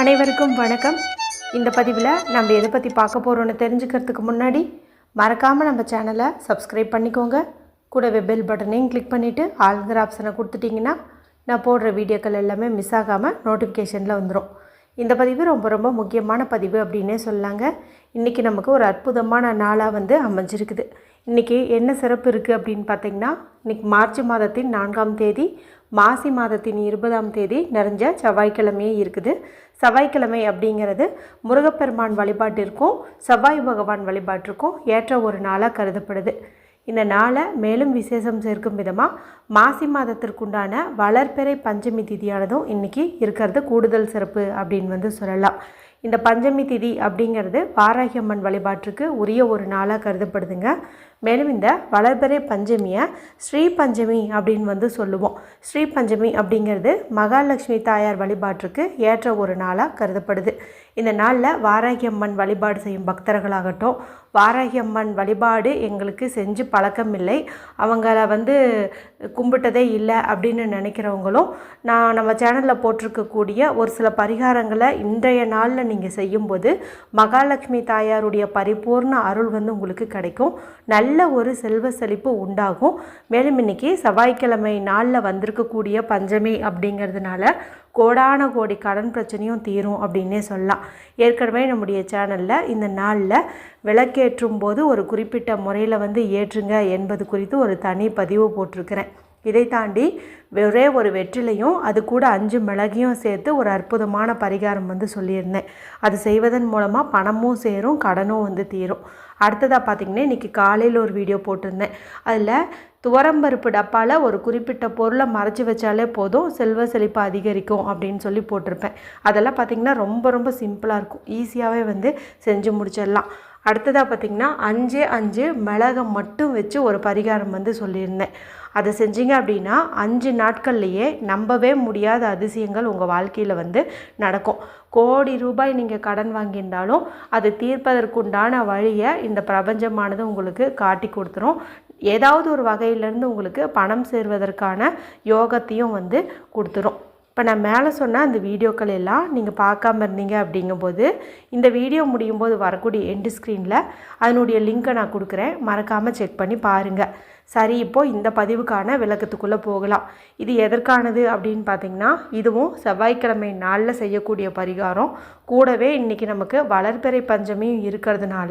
அனைவருக்கும் வணக்கம். இந்த பதிவில் நம்ம எதை பற்றி பார்க்க போகிறோன்னு தெரிஞ்சுக்கிறதுக்கு முன்னாடி மறக்காமல் நம்ம சேனலை சப்ஸ்கிரைப் பண்ணிக்கோங்க. கூடவே பெல் பட்டனையும் கிளிக் பண்ணிவிட்டு ஆளுங்கிற ஆப்ஷனை கொடுத்துட்டிங்கன்னா நான் போடுற வீடியோக்கள் எல்லாமே மிஸ் ஆகாமல் நோட்டிஃபிகேஷனில் வந்துடும் இந்த பதிவு ரொம்ப ரொம்ப முக்கியமான பதிவு அப்படின்னே சொல்லாங்க இன்றைக்கி நமக்கு ஒரு அற்புதமான நாளாக வந்து அமைஞ்சிருக்குது. இன்றைக்கி என்ன சிறப்பு இருக்குது அப்படின்னு பார்த்தீங்கன்னா இன்றைக்கி மார்ச் மாதத்தின் நான்காம் தேதி மாசி மாதத்தின் இருபதாம் தேதி நிறைஞ்ச செவ்வாய்க்கிழமையே இருக்குது. செவ்வாய்க்கிழமை அப்படிங்கிறது முருகப்பெருமான் வழிபாட்டிற்கும் செவ்வாய் பகவான் வழிபாட்டிற்கும் ஏற்ற ஒரு நாளாக கருதப்படுது. இந்த நாளை மேலும் விசேஷம் சேர்க்கும் விதமாக மாசி மாதத்திற்குண்டான வளர்பிறை பஞ்சமி திதியானதும் இன்றைக்கி இருக்கிறது கூடுதல் சிறப்பு அப்படின்னு வந்து சொல்லலாம். இந்த பஞ்சமி திதி அப்படிங்கிறது வாராகி அம்மன் வழிபாட்டுக்கு உரிய ஒரு நாளாக கருதப்படுதுங்க. மேலும் இந்த வளர்பறை பஞ்சமியை ஸ்ரீ பஞ்சமி அப்படின்னு வந்து சொல்லுவோம். ஸ்ரீ பஞ்சமி அப்படிங்கிறது மகாலட்சுமி தாயார் வழிபாட்டுக்கு ஏற்ற ஒரு நாளாக கருதப்படுது. இந்த நாளில் வாராகி அம்மன் வழிபாடு செய்யும் பக்தர்களாகட்டும் வாராகி அம்மன் வழிபாடு எங்களுக்கு செஞ்சு பழக்கம் இல்லை. அவங்கள வந்து கும்பிட்டதே இல்லை அப்படின்னு நினைக்கிறவங்களும் நான் நம்ம சேனலில் போட்டிருக்கக்கூடிய ஒரு சில பரிகாரங்களை இன்றைய நாளில் நீங்கள் செய்யும்போது மகாலட்சுமி தாயாருடைய பரிபூர்ண அருள் வந்து உங்களுக்கு கிடைக்கும். நல்ல ஒரு செல்வ செழிப்பு உண்டாகும். மேலும் இன்னைக்கு செவ்வாய்க்கிழமை நாளில் வந்திருக்கக்கூடிய பஞ்சமி அப்படிங்கிறதுனால கோடான கோடி கடன் பிரச்சனையும் தீரும் அப்படின்னே சொல்லலாம். ஏற்கனவே நம்முடைய சேனலில் இந்த நாளில் விளக்கேற்றும் போது ஒரு குறிப்பிட்ட முறையில் வந்து ஏற்றுங்க என்பது குறித்து ஒரு தனி பதிவு போட்டிருக்கிறேன். இதை தாண்டி ஒரே ஒரு வெற்றிலையும் அது கூட அஞ்சு மிளகையும் சேர்த்து ஒரு அற்புதமான பரிகாரம் வந்து சொல்லியிருந்தேன். அது செய்வதன் மூலமாக பணமும் சேரும் கடனும் வந்து தீரும். அடுத்ததாக பார்த்திங்கன்னா இன்றைக்கி காலையில் ஒரு வீடியோ போட்டிருந்தேன். அதில் துவரம்பருப்பு டப்பாவில் ஒரு குறிப்பிட்ட பொருளை மறைச்சி வச்சாலே போதும் செல்வ செழிப்பு அதிகரிக்கும் அப்படின்னு சொல்லி போட்டிருப்பேன். அதெல்லாம் பார்த்திங்கன்னா ரொம்ப ரொம்ப சிம்பிளாக இருக்கும். ஈஸியாகவே வந்து செஞ்சு முடிச்சிடலாம். அடுத்ததாக பார்த்திங்கன்னா அஞ்சு அஞ்சு மிளகை மட்டும் வச்சு ஒரு பரிகாரம் வந்து சொல்லியிருந்தேன். அதை செஞ்சீங்க அப்படின்னா அஞ்சு நாட்கள்லையே நம்பவே முடியாத அதிசயங்கள் உங்கள் வாழ்க்கையில் வந்து நடக்கும். கோடி ரூபாய் நீங்கள் கடன் வாங்கியிருந்தாலும் அதை தீர்ப்பதற்குண்டான வழியை இந்த பிரபஞ்சமானது உங்களுக்கு காட்டி கொடுத்துரும். ஏதாவது ஒரு வகையிலேருந்து உங்களுக்கு பணம் சேர்வதற்கான யோகத்தையும் வந்து கொடுத்துரும். இப்போ நான் மேலே சொன்ன அந்த வீடியோக்கள் எல்லாம் நீங்கள் பார்க்காம இருந்தீங்க அப்படிங்கும்போது இந்த வீடியோ முடியும் போது வரக்கூடிய எண்டு ஸ்க்ரீனில் அதனுடைய லிங்க்கை நான் கொடுக்குறேன். மறக்காமல் செக் பண்ணி பாருங்கள் சரி இப்போது இந்த பதிவுக்கான விளக்கத்துக்குள்ளே போகலாம். இது எதற்கானது அப்படின்னு பார்த்தீங்கன்னா இதுவும் செவ்வாய்க்கிழமை நாளில் செய்யக்கூடிய பரிகாரம். கூடவே இன்றைக்கி நமக்கு வளர்பிறை பஞ்சமியும் இருக்கிறதுனால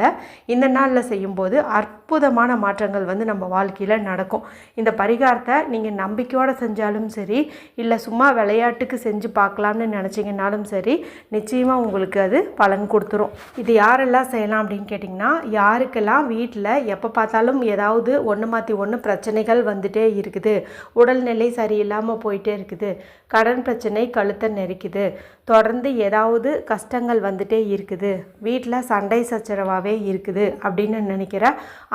இந்த நாளில் செய்யும்போது அற்புதமான மாற்றங்கள் வந்து நம்ம வாழ்க்கையில் நடக்கும். இந்த பரிகாரத்தை நீங்கள் நம்பிக்கையோடு செஞ்சாலும் சரி இல்லை சும்மா விளையாட்டுக்கு செஞ்சு பார்க்கலாம்னு நினச்சிங்கனாலும் சரி நிச்சயமாக உங்களுக்கு அது பலன் கொடுத்துரும். இது யாரெல்லாம் செய்யலாம் அப்படின்னு கேட்டிங்கன்னா யாருக்கெல்லாம் வீட்டில் எப்போ பார்த்தாலும் ஏதாவது ஒன்று மாற்றி ஒன்று பிரச்சனைகள் வந்துட்டே இருக்குது உடல்நிலை சரியில்லாமல் போயிட்டே இருக்குது கடன் பிரச்சனை கழுத்தை நெரிக்குது தொடர்ந்து ஏதாவது கஷ்டங்கள் வந்துட்டே இருக்குது. வீட்டில் சண்டை சச்சரவாகவே இருக்குது அப்படின்னு நினைக்கிற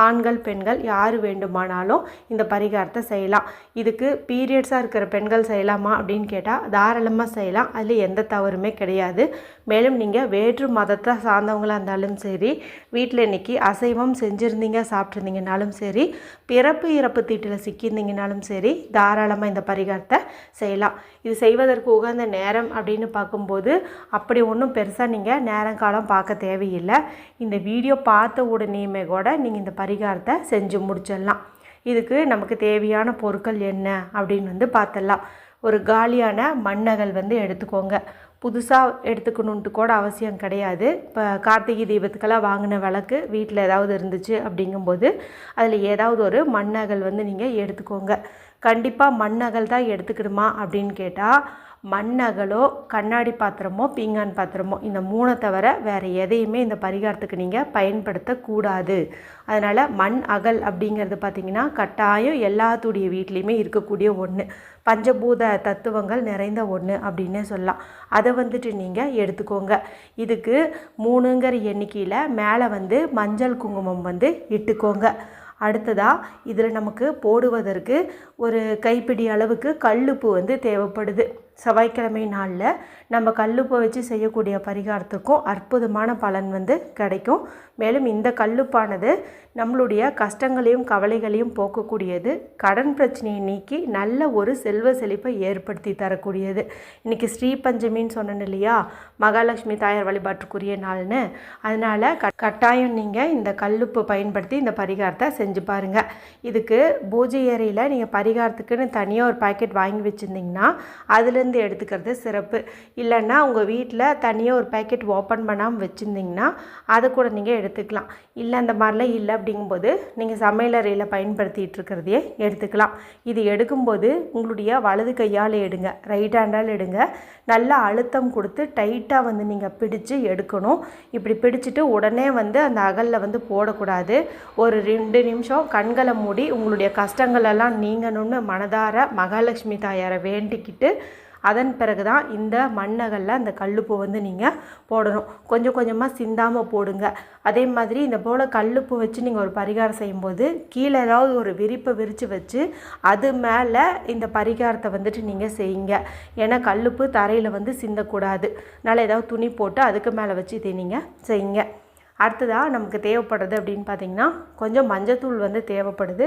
ஆண்கள் பெண்கள் யார் வேண்டுமானாலும் இந்த பரிகாரத்தை செய்யலாம். இதுக்கு பீரியட்ஸாக இருக்கிற பெண்கள் செய்யலாமா அப்படின்னு கேட்டால் தாராளமாக செய்யலாம். அதில் எந்த தவறுமே கிடையாது. மேலும் நீங்கள் வேற்று மதத்தை சார்ந்தவங்களாக இருந்தாலும் சரி வீட்டில் இன்றைக்கி அசைவம் செஞ்சுருந்தீங்க சாப்பிட்ருந்தீங்கனாலும் சரி பிறப்பு இறப்பு தீட்டில் சிக்கியிருந்தீங்கனாலும் சரி தாராளமாக இந்த பரிகாரத்தை செய்யலாம். இது செய்வதற்கு உகந்த நேரம் அப்படின்னு பார்க்கும்போது அப்படி ஒன்றும் பெருசாக நீங்கள் நேரம் காலம் பார்க்க தேவையில்லை. இந்த வீடியோ பார்த்த உடனேயுமே கூட நீங்கள் இந்த பரிகாரத்தை செஞ்சு முடிச்சிடலாம். இதுக்கு நமக்கு தேவையான பொருட்கள் என்ன அப்படின்னு வந்து பார்த்துடலாம். ஒரு காலியான மண்ணகல் வந்து எடுத்துக்கோங்க. புதுசாக எடுத்துக்கணுன்ட்டு கூட அவசியம் கிடையாது. இப்போ கார்த்திகை தீபத்துக்கெல்லாம் வாங்கின விளக்கு வீட்டில் ஏதாவது இருந்துச்சு அப்படிங்கும்போது அதில் ஏதாவது ஒரு மண்ணகல் வந்து நீங்கள் எடுத்துக்கோங்க. கண்டிப்பாக மண்ணகல் தான் எடுத்துக்கணுமா அப்படின்னு கேட்டால் மண்ணகலோ கண்ணாடி பாத்திரமோ பீங்கான் பாத்திரமோ இந்த மூணை தவிர வேறு எதையுமே இந்த பரிகாரத்துக்கு நீங்கள் பயன்படுத்தக்கூடாது. அதனால் மண் அகல் அப்படிங்கிறது பார்த்திங்கன்னா கட்டாயம் எல்லாத்துடைய வீட்லேயுமே இருக்கக்கூடிய ஒன்று பஞ்சபூத தத்துவங்கள் நிறைந்த ஒன்று அப்படின்னே சொல்லலாம். அதை வந்துட்டு நீங்கள் எடுத்துக்கோங்க. இதுக்கு மூணுங்கிற எண்ணிக்கையில் மேலே வந்து மஞ்சள் குங்குமம் வந்து இட்டுக்கோங்க. அடுத்ததாக இதில் நமக்கு போடுவதற்கு ஒரு கைப்பிடி அளவுக்கு கல்லுப்பு வந்து தேவைப்படுது. செவ்வாய்க்கிழமை நாளில் நம்ம கல்லுப்பை வச்சு செய்யக்கூடிய பரிகாரத்துக்கும் அற்புதமான பலன் வந்து கிடைக்கும். மேலும் இந்த கல்லுப்பானது நம்மளுடைய கஷ்டங்களையும் கவலைகளையும் போக்கக்கூடியது. கடன் பிரச்சனையை நீக்கி நல்ல ஒரு செல்வ செழிப்பை ஏற்படுத்தி தரக்கூடியது. இன்றைக்கி ஸ்ரீபஞ்சமின்னு சொன்னேன் இல்லையா? மகாலட்சுமி தாயார் வழிபாட்டுக்குரிய நாள்னு. அதனால் க கட்டாயம் நீங்கள் இந்த கல்லுப்பு பயன்படுத்தி இந்த பரிகாரத்தை செஞ்சு பாருங்கள் இதுக்கு பூஜை அறையில் நீங்கள் பரிகாரத்துக்குன்னு தனியாக ஒரு பாக்கெட் வாங்கி வச்சுருந்தீங்கன்னா அதுலேருந்து எடுத்துக்கிறது சிறப்பு. இல்லைன்னா உங்கள் வீட்டில் தனியாக ஒரு பேக்கெட் ஓப்பன் பண்ணாமல் வச்சுருந்திங்கன்னா அதை கூட நீங்கள் எடுத்துக்கலாம். இல்லை அந்த மாதிரிலாம் இல்லை அப்படிங்கும்போது நீங்கள் சமையலறையில் பயன்படுத்திகிட்டு இருக்கிறதையே எடுத்துக்கலாம். இது எடுக்கும்போது உங்களுடைய வலது கையால் எடுங்க ரைட் ஹேண்டால் எடுங்க. நல்லா அழுத்தம் கொடுத்து டைட்டாக வந்து நீங்கள் பிடிச்சு எடுக்கணும். இப்படி பிடிச்சிட்டு உடனே வந்து அந்த அகலில் வந்து போடக்கூடாது. ஒரு ரெண்டு நிமிஷம் கண்களை மூடி உங்களுடைய கஷ்டங்களெல்லாம் நீங்கணும்னு மனதார மகாலட்சுமி தாயாரை வேண்டிக்கிட்டு அதன் பிறகு தான் இந்த மண்ணகலில் அந்த கல்லுப்பு வந்து நீங்கள் போடணும். கொஞ்சம் கொஞ்சமாக சிந்தாமல் போடுங்க. அதே மாதிரி இந்த போல் கல்லுப்பு வச்சு நீங்கள் ஒரு பரிகாரம் செய்யும்போது கீழே ஏதாவது ஒரு விரிப்பை விரித்து வச்சு அது மேலே இந்த பரிகாரத்தை வந்துட்டு நீங்கள் செய்யுங்க. ஏன்னா கல்லுப்பு தரையில் வந்து சிந்தக்கூடாது. அதனால் ஏதாவது துணி போட்டு அதுக்கு மேலே வச்சு இதை நீங்கள் செய்யுங்க. அடுத்ததாக நமக்கு தேவைப்படுறது அப்படின்னு பார்த்திங்கன்னா கொஞ்சம் மஞ்சத்தூள் வந்து தேவைப்படுது.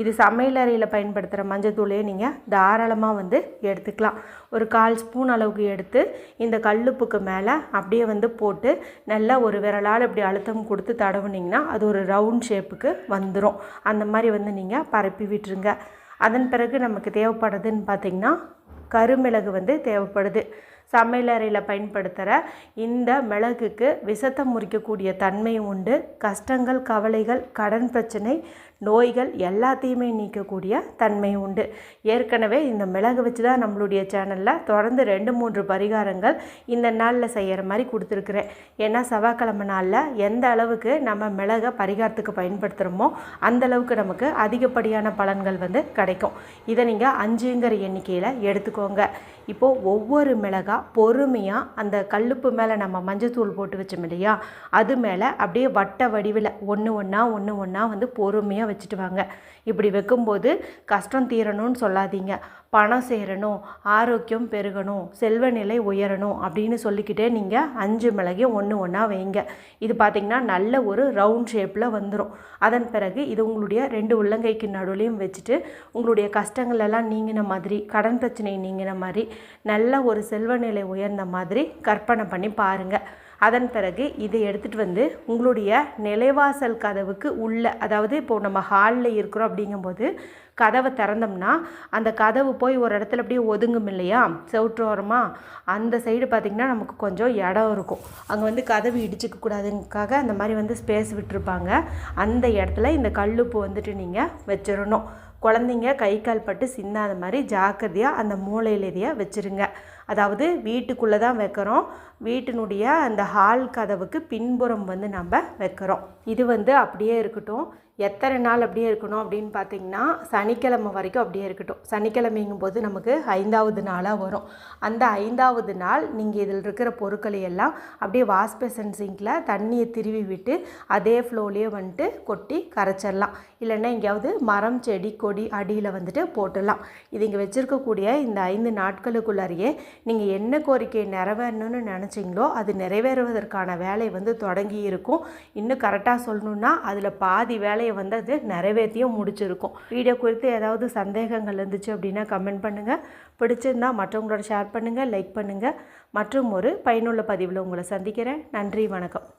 இது சமையலறையில் பயன்படுத்துகிற மஞ்சத்தூளையே நீங்கள் தாராளமாக வந்து எடுத்துக்கலாம். ஒரு கால் ஸ்பூன் அளவுக்கு எடுத்து இந்த கல்லுப்புக்கு மேலே அப்படியே வந்து போட்டு நல்லா ஒரு விரலால் இப்படி அழுத்தம் கொடுத்து தடவுனிங்கன்னா அது ஒரு ரவுண்ட் ஷேப்புக்கு வந்துடும் அந்த மாதிரி வந்து நீங்கள் பரப்பி விட்டுருங்க. அதன் பிறகு நமக்கு தேவைப்படுறதுன்னு பார்த்திங்கன்னா கருமிளகு வந்து தேவைப்படுது. சமையலறையில் பயன்படுத்துகிற இந்த மிளகுக்கு விஷத்தை முறிக்கக்கூடிய தன்மை உண்டு. கஷ்டங்கள் கவலைகள் கடன் பிரச்சனை நோய்கள் எல்லாத்தையுமே நீக்கக்கூடிய தன்மை உண்டு. ஏற்கனவே இந்த மிளகு வச்சு தான் நம்மளுடைய சேனலில் தொடர்ந்து ரெண்டு மூன்று பரிகாரங்கள் இந்த நாளில் செய்கிற மாதிரி கொடுத்துருக்குறேன். ஏன்னா செவ்வாய்க்கிழமை நாளில் எந்த அளவுக்கு நம்ம மிளகை பரிகாரத்துக்கு பயன்படுத்துகிறோமோ அந்த அளவுக்கு நமக்கு அதிகப்படியான பலன்கள் வந்து கிடைக்கும். இதை நீங்கள் அஞ்சுங்கிற எண்ணிக்கையில் எடுத்துக்கோங்க. இப்போது ஒவ்வொரு மிளகா பொறுமையாக அந்த கல்லுப்பு மேலே நம்ம மஞ்சத்தூள் போட்டு வச்சோம் இல்லையா? அது மேலே அப்படியே வட்ட வடிவில் ஒன்று ஒன்றா ஒன்று ஒன்றா வந்து பொறுமையாக வச்சுட்டு வாங்க இப்படி வைக்கும்போது கஷ்டம் தீரணும்னு சொல்லாதீங்க. பணம் சேரணும் ஆரோக்கியம் பெருகணும் செல்வ நிலை உயரணும் அப்படின்னு சொல்லிக்கிட்டே நீங்கள் அஞ்சு மிளகையும் ஒன்று ஒன்றா வைங்க. இது பார்த்திங்கன்னா நல்ல ஒரு ரவுண்ட் ஷேப்பில் வந்துடும் அதன் பிறகு இது உங்களுடைய ரெண்டு உள்ளங்கைக்கு நடுவுலையும் வச்சுட்டு உங்களுடைய கஷ்டங்கள் எல்லாம் நீங்கின மாதிரி கடன் பிரச்சனை நீங்கின மாதிரி நல்ல ஒரு செல்வ நிலை உயர்ந்த மாதிரி கற்பனை பண்ணி பாருங்கள் அதன் பிறகு இதை எடுத்துகிட்டு வந்து உங்களுடைய நிலைவாசல் கதவுக்கு உள்ளே அதாவது இப்போது நம்ம ஹாலில் இருக்கிறோம் அப்படிங்கும்போது கதவை திறந்தோம்னா அந்த கதவு போய் ஒரு இடத்துல அப்படியே ஒதுங்கும் இல்லையா? செவுற்றோரமாக அந்த சைடு பார்த்திங்கன்னா நமக்கு கொஞ்சம் இடம் இருக்கும். அங்கே வந்து கதவு இடிச்சிக்க கூடாதுங்கக்காக அந்த மாதிரி வந்து ஸ்பேஸ் விட்டுருப்பாங்க. அந்த இடத்துல இந்த கல்லுப்பு வந்துட்டு நீங்கள் வச்சிடணும். குழந்தைங்க கை கால் பட்டு சிந்தாத மாதிரி ஜாக்கிரதையாக அந்த மூளையிலேயே வச்சுருங்க. அதாவது வீட்டுக்குள்ளே தான் வைக்கிறோம். வீட்டினுடைய அந்த ஹால் கதவுக்கு பின்புறம் வந்து நம்ம வைக்கிறோம். இது வந்து அப்படியே இருக்கட்டும். எத்தனை நாள் அப்படியே இருக்கணும் அப்படின்னு பார்த்தீங்கன்னா சனிக்கிழமை வரைக்கும் அப்படியே இருக்கட்டும். சனிக்கிழமைங்கும் போது நமக்கு ஐந்தாவது நாளாக வரும். அந்த ஐந்தாவது நாள் நீங்கள் இதில் இருக்கிற பொருட்களை எல்லாம் அப்படியே வாஷ் பேசன் சிங்கில் தண்ணியை திருவி விட்டு அதே ஃப்ளோலேயே வந்துட்டு கொட்டி கரைச்சிடலாம். இல்லைன்னா எங்கேயாவது மரம் செடி கொடி அடியில் வந்துட்டு போட்டுடலாம். இது இங்கே வச்சுருக்கக்கூடிய இந்த ஐந்து நாட்களுக்குள்ளாரையே நீங்கள் என்ன கோரிக்கை நிறைவேறணும்னு நினச்சிங்களோ அது நிறைவேறுவதற்கான வேலை வந்து தொடங்கி இருக்கும். இன்னும் கரெக்டாக சொல்லணுன்னா அதில் பாதி வேலையை வந்து அது நிறைவேற்றியும் முடிச்சிருக்கும். வீடியோ குறித்து ஏதாவது சந்தேகங்கள் இருந்துச்சு அப்படின்னா கமெண்ட் பண்ணுங்கள் பிடிச்சிருந்தால் மற்றவங்களோட ஷேர் பண்ணுங்கள் லைக் பண்ணுங்கள் மற்றும் ஒரு பயனுள்ள பதிவில் உங்களை சந்திக்கிறேன். நன்றி வணக்கம்.